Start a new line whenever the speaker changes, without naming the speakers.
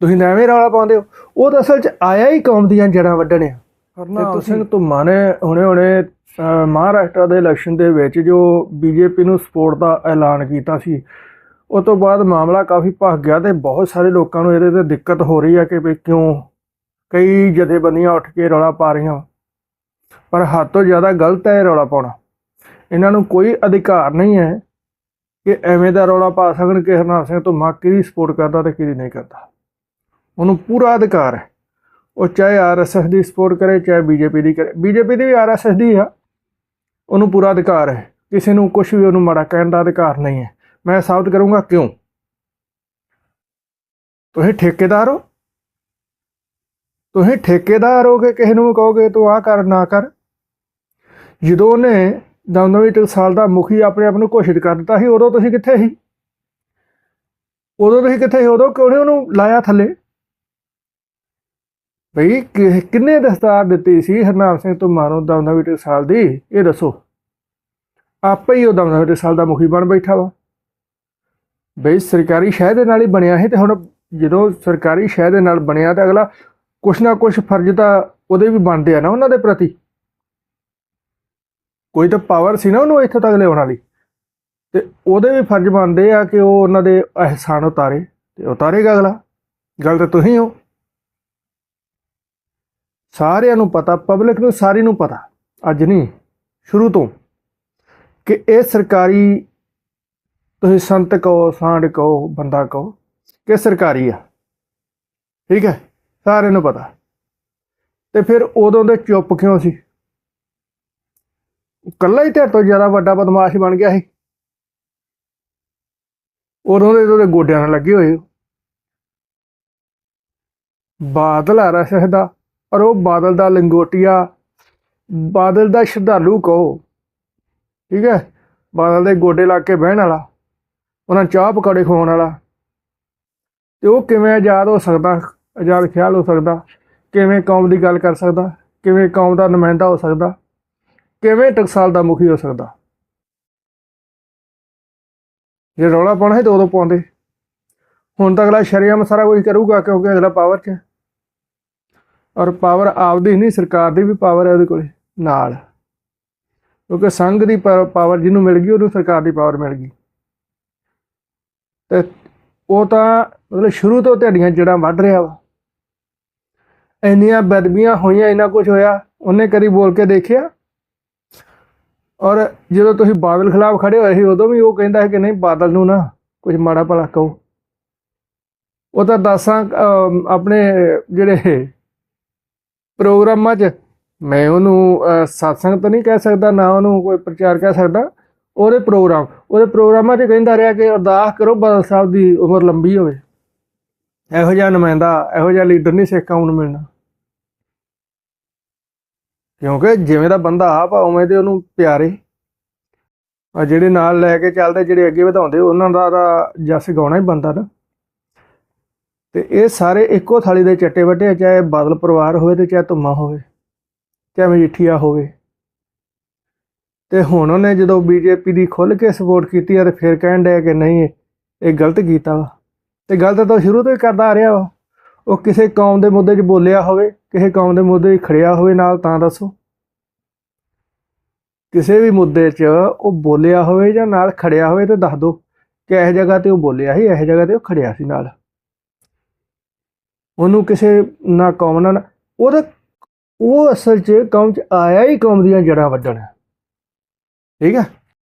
ਤੁਸੀਂ ਤਾਂ ਐਵੇਂ ਰੌਲਾ ਪਾਉਂਦੇ ਹੋ। ਉਹ ਤਾਂ ਅਸਲ 'ਚ ਆਇਆ ਹੀ ਕੌਮ ਦੀਆਂ ਜੜਾਂ ਵੱਢਣ ਆ। ਹਰਨਾਮ ਸਿੰਘ। ਧੁੰਮਾ ਨੇ ਹੁਣੇ ਹੁਣੇ ਮਹਾਰਾਸ਼ਟਰ ਦੇ ਇਲੈਕਸ਼ਨ ਦੇ ਵਿੱਚ ਜੋ ਬੀਜੇਪੀ ਨੂੰ ਸਪੋਰਟ ਦਾ ਐਲਾਨ ਕੀਤਾ ਸੀ ਉਸ ਤੋਂ ਬਾਅਦ ਮਾਮਲਾ ਕਾਫੀ ਭਖ ਗਿਆ ਤੇ ਬਹੁਤ ਸਾਰੇ ਲੋਕਾਂ ਨੂੰ ਇਹਦੇ ਤੇ ਦਿੱਕਤ ਹੋ ਰਹੀ ਹੈ ਕਿ ਵੀ ਕਿਉਂ ਕਈ ਜਥੇਬੰਦੀਆਂ ਉੱਠ ਕੇ ਰੌਲਾ ਪਾ ਰਹੀਆਂ। ਪਰ ਹੱਦ ਤੋਂ ਜ਼ਿਆਦਾ ਗਲਤ ਹੈ ਰੌਲਾ ਪਾਉਣਾ। ਇਹਨਾਂ ਨੂੰ ਕੋਈ ਅਧਿਕਾਰ ਨਹੀਂ ਹੈ ਕਿ ਐਵੇਂ ਦਾ ਰੌਲਾ ਪਾ ਸਕਣ ਕਿ ਹਰਨਾਮ ਸਿੰਘ ਧੁੰਮਾ ਕਿਹਦੀ ਸਪੋਰਟ ਕਰਦਾ ਤੇ ਕਿਹਦੀ ਨਹੀਂ ਕਰਦਾ। ਉਹਨੂੰ ਪੂਰਾ ਅਧਿਕਾਰ ਹੈ। ਉਹ ਚਾਹੇ ਆਰਐਸਐਸ ਦੀ ਸਪੋਰਟ ਕਰੇ, ਚਾਹੇ ਬੀਜੇਪੀ ਦੀ ਕਰੇ। ਬੀਜੇਪੀ ਦੀ ਵੀ ਆਰਐਸਐਸ ਦੀ ਆ। ਉਹਨੂੰ ਪੂਰਾ ਅਧਿਕਾਰ ਹੈ। ਕਿਸੇ ਨੂੰ ਕੁਝ ਵੀ ਉਹਨੂੰ ਮਾੜਾ ਕਹਿਣ ਦਾ ਅਧਿਕਾਰ ਨਹੀਂ ਹੈ। ਮੈਂ ਸਾਬਤ ਕਰੂੰਗਾ ਕਿਉਂ? ਤੁਸੀਂ ਠੇਕੇਦਾਰ ਹੋ। ਤੁਸੀਂ ਠੇਕੇਦਾਰ ਹੋ ਕੇ ਕਿਸੇ ਨੂੰ ਕਹੋਗੇ, ਤੂੰ ਆਹ ਕਰ, ਨਾ ਕਰ। ਜਦੋਂ ਉਹਨੇ ਦਮਦਮੀ ਟਕਸਾਲ ਦਾ ਮੁਖੀ ਆਪਣੇ ਆਪ ਨੂੰ ਘੋਸ਼ਿਤ ਕਰ ਦਿੱਤਾ ਸੀ, ਉਦੋਂ ਤੁਸੀਂ ਕਿੱਥੇ ਸੀ? ਉਦੋਂ ਤੁਸੀਂ ਕਿੱਥੇ ਸੀ? ਉਦੋਂ ਕਿਉਂ ਨਹੀਂ ਉਹਨੂੰ ਲਾਇਆ ਥੱਲੇ? ਬਈ ਕਿੰਨੇ ਦਸਤਾਰ ਦਿੱਤੀ ਸੀ ਹਰਨਾਮ ਸਿੰਘ ਧੁੰਮਾ ਨੂੰ ਦਮਦਮੀ ਟਕਸਾਲ ਦੀ? ਇਹ ਦੱਸੋ। ਆਪੇ ਹੀ ਉਹ ਦਮਦਮੀ ਟਕਸਾਲ ਦਾ ਮੁਖੀ ਬਣ ਬੈਠਾ ਵਾ। ਬਈ ਸਰਕਾਰੀ ਸ਼ਹਿ ਦੇ ਨਾਲ ਹੀ ਬਣਿਆ ਸੀ ਤੇ ਹੁਣ ਜਦੋਂ ਸਰਕਾਰੀ ਸ਼ਹਿ ਦੇ ਨਾਲ ਬਣਿਆ ਤਾਂ ਅਗਲਾ ਕੁਛ ਨਾ ਕੁਛ ਫਰਜ਼ ਤਾਂ ਉਹਦੇ ਵੀ ਬਣਦੇ ਆ ਨਾ ਉਹਨਾਂ ਦੇ ਪ੍ਰਤੀ। ਕੋਈ ਤਾਂ ਪਾਵਰ ਸੀ ਨਾ ਉਹਨੂੰ ਇੱਥੇ ਤੱਕ ਲਿਆਉਣ ਵਾਲੀ। ਤੇ ਉਹਦੇ ਵੀ ਫਰਜ਼ ਬਣਦੇ ਆ ਕਿ ਉਹ ਉਹਨਾਂ ਦੇ ਅਹਿਸਾਨ ਉਤਾਰੇ ਤੇ ਉਤਾਰੇਗਾ ਅਗਲਾ। ਗੱਲ ਤਾਂ ਤੁਸੀਂ ਹੋ। ਸਾਰਿਆਂ ਨੂੰ ਪਤਾ ਪਬਲਿਕ ਨੂੰ ਸਾਰੀ ਨੂੰ ਪਤਾ, ਅੱਜ ਨਹੀਂ, ਸ਼ੁਰੂ ਤੋਂ, ਕਿ ਇਹ ਸਰਕਾਰੀ ਤੁਸੀਂ ਸੰਤ ਕਹੋ, ਸਾਂਢ ਕਹੋ, ਬੰਦਾ ਕਹੋ, ਕਿ ਸਰਕਾਰੀ ਆ। ਠੀਕ ਹੈ? ਸਾਰਿਆਂ ਨੂੰ ਪਤਾ। ਤੇ ਫਿਰ ਉਦੋਂ ਦੇ ਚੁੱਪ ਕਿਉਂ ਸੀ? ਕੱਲਾ ਹੀ ਤੇਰੇ ਤੋਂ ਜ਼ਿਆਦਾ ਵੱਡਾ ਬਦਮਾਸ਼ ਬਣ ਗਿਆ ਸੀ। ਉਦੋਂ ਦੇ ਉਹਦੇ ਗੋਡਿਆਂ ਨਾਲ ਲੱਗੇ ਹੋਏ ਬਾਦਲ ਆ ਰਿਹਾ ਦਾ ਔਰ ਉਹ ਬਾਦਲ ਦਾ ਲੰਗੋਟੀਆ, ਬਾਦਲ ਦਾ ਸ਼ਰਧਾਲੂ ਕਹੋ। ਠੀਕ ਹੈ? ਬਾਦਲ ਦੇ ਗੋਡੇ ਲਾ ਕੇ ਬਹਿਣ ਵਾਲਾ, ਉਹਨਾਂ ਚਾਹ ਪਕੌੜੇ ਖਵਾਉਣ ਵਾਲਾ। ਤੇ ਉਹ ਕਿਵੇਂ ਆਜ਼ਾਦ ਹੋ ਸਕਦਾ? ਆਜ਼ਾਦ ਖਿਆਲ ਹੋ ਸਕਦਾ? ਕਿਵੇਂ ਕੌਮ ਦੀ ਗੱਲ ਕਰ ਸਕਦਾ? ਕਿਵੇਂ ਕੌਮ ਦਾ ਨੁਮਾਇੰਦਾ ਹੋ ਸਕਦਾ? ਕਿਵੇਂ ਟਕਸਾਲ ਦਾ ਮੁਖੀ ਹੋ ਸਕਦਾ? ਜੇ ਰੌਲਾ ਪਾਉਣਾ ਹੈ ਤਾਂ ਉਦੋਂ ਪਾਉਂਦੇ। ਹੁਣ ਤਾਂ ਅਗਲਾ ਸ਼ਰੀਆਮ ਸਾਰਾ ਕੁਝ ਕਰੂਗਾ ਕਿਉਂਕਿ ਅਗਲਾ ਪਾਵਰ 'ਚ ਹੈ। ਔਰ ਪਾਵਰ ਆਪਦੀ ਨਹੀਂ, ਸਰਕਾਰ ਦੀ ਵੀ ਪਾਵਰ ਹੈ ਉਹਦੇ ਕੋਲੇ, ਨਾਲ। ਕਿਉਂਕਿ ਸੰਘ ਦੀ ਪਾਵਰ ਜਿਹਨੂੰ ਮਿਲ ਗਈ, ਉਹਨੂੰ ਸਰਕਾਰ ਦੀ ਪਾਵਰ ਮਿਲ ਗਈ। ਤੇ ਉਹ ਤਾਂ ਮਤਲਬ ਸ਼ੁਰੂ ਤੋਂ ਤੁਹਾਡੀਆਂ ਜੜਾਂ ਵੱਢ ਰਿਹਾ ਵਾ। ਇੰਨੀਆਂ ਬਦਬੀਆਂ ਹੋਈਆਂ, ਇੰਨਾ ਕੁਝ ਹੋਇਆ, ਉਹਨੇ ਕਦੀ ਬੋਲ ਕੇ ਦੇਖਿਆ? ਔਰ ਜਦੋਂ ਤੁਸੀਂ ਬਾਦਲ ਖਿਲਾਫ ਖੜੇ ਹੋਏ ਸੀ, ਉਦੋਂ ਵੀ ਉਹ ਕਹਿੰਦਾ ਹੈ ਕਿ ਨਹੀਂ, ਬਾਦਲ ਨੂੰ ਨਾ ਕੁਝ ਮਾੜਾ ਭਲਾ ਕਹੋ। ਉਹ ਤਾਂ ਦੱਸਾਂ ਆਪਣੇ ਜਿਹੜੇ ਪ੍ਰੋਗਰਾਮਾਂ 'ਚ ਮੈਂ ਉਹਨੂੰ ਅਹ, satsang ਤਾਂ ਨਹੀਂ ਕਹਿ ਸਕਦਾ ਨਾ ਉਹਨੂੰ ਕੋਈ ਪ੍ਰਚਾਰ ਕਹਿ ਸਕਦਾ। ਉਹਦੇ ਪ੍ਰੋਗਰਾਮ ਉਹਦੇ ਪ੍ਰੋਗਰਾਮਾਂ 'ਚ ਕਹਿੰਦਾ ਰਿਹਾ ਕਿ ਅਰਦਾਸ ਕਰੋ ਬਾਦਲ ਸਾਹਿਬ ਦੀ ਉਮਰ ਲੰਬੀ ਹੋਵੇ। ਇਹੋ ਜਿਹਾ ਨੁਮਾਇੰਦਾ ਇਹੋ ਜਿਹਾ ਲੀਡਰ ਨਹੀਂ ਸਿੱਖ ਕੌਮ ਨੂੰ ਮਿਲਣਾ। ਕਿਉਂਕਿ ਜਿਵੇਂ ਦਾ ਬੰਦਾ ਆਪ ਆ ਉਵੇਂ ਦੇ ਉਹਨੂੰ ਪਿਆਰੇ। ਆ ਜਿਹੜੇ ਨਾਲ ਲੈ ਕੇ ਚੱਲਦੇ ਜਿਹੜੇ ਅੱਗੇ ਵਧਾਉਂਦੇ ਉਹਨਾਂ ਦਾ ਤਾਂ ਜਸ ਗਾਉਣਾ ਹੀ ਬੰਦਾ ਨਾ। ਤੇ ਇਹ ਸਾਰੇ ਇੱਕੋ ਥਾਲੀ ਦੇ ਚੱਟੇ ਵੱਟੇ ਆ, ਚਾਹੇ ਬਾਦਲ ਪਰਿਵਾਰ ਹੋਵੇ ਤੇ ਚਾਹੇ ਧੁੰਮਾ ਹੋਵੇ ਚਾਹੇ ਮਜੀਠੀਆ ਹੋਵੇ। ਤੇ ਹੁਣ ਉਹਨੇ ਜਦੋਂ ਬੀਜੇਪੀ ਦੀ ਖੁੱਲ ਕੇ ਸਪੋਰਟ ਕੀਤੀ ਆ ਤੇ ਫਿਰ ਕਹਿਣ ਡਿਆ ਕਿ ਨਹੀਂ ਇਹ- ਗਲਤ ਕੀਤਾ ਵਾ। ਤੇ ਗਲਤ ਤਾਂ ਸ਼ੁਰੂ ਤੋਂ ਹੀ ਕਰਦਾ ਆ ਰਿਹਾ ਵਾ। ਉਹ ਕਿਸੇ ਕੌਮ ਦੇ ਮੁੱਦੇ 'ਚ ਬੋਲਿਆ ਹੋਵੇ ਕਿਸੇ ਕੌਮ ਦੇ ਮੁੱਦੇ 'ਚ ਖੜਿਆ ਹੋਵੇ ਨਾਲ ਤਾਂ ਦੱਸੋ। ਕਿਸੇ ਵੀ ਮੁੱਦੇ 'ਚ ਉਹ ਬੋਲਿਆ ਹੋਵੇ ਜਾਂ ਨਾਲ ਖੜਿਆ ਹੋਵੇ ਤੇ ਦੱਸ ਦਿਓ ਕਿ ਇਹ ਜਗ੍ਹਾ ਤੇ ਉਹ ਬੋਲਿਆ ਸੀ ਇਸ ਜਗ੍ਹਾ ਤੇ ਉਹ ਖੜਿਆ ਸੀ ਨਾਲ। ਉਹਨੂੰ ਕਿਸੇ ਨਾ ਕੌਮ ਨਾਲ, ਉਹਦਾ ਉਹ ਅਸਲ 'ਚ ਕੌਮ 'ਚ ਆਇਆ ਹੀ ਕੌਮ ਦੀਆਂ ਜੜਾਂ ਵੱਢਣ। ਠੀਕ ਹੈ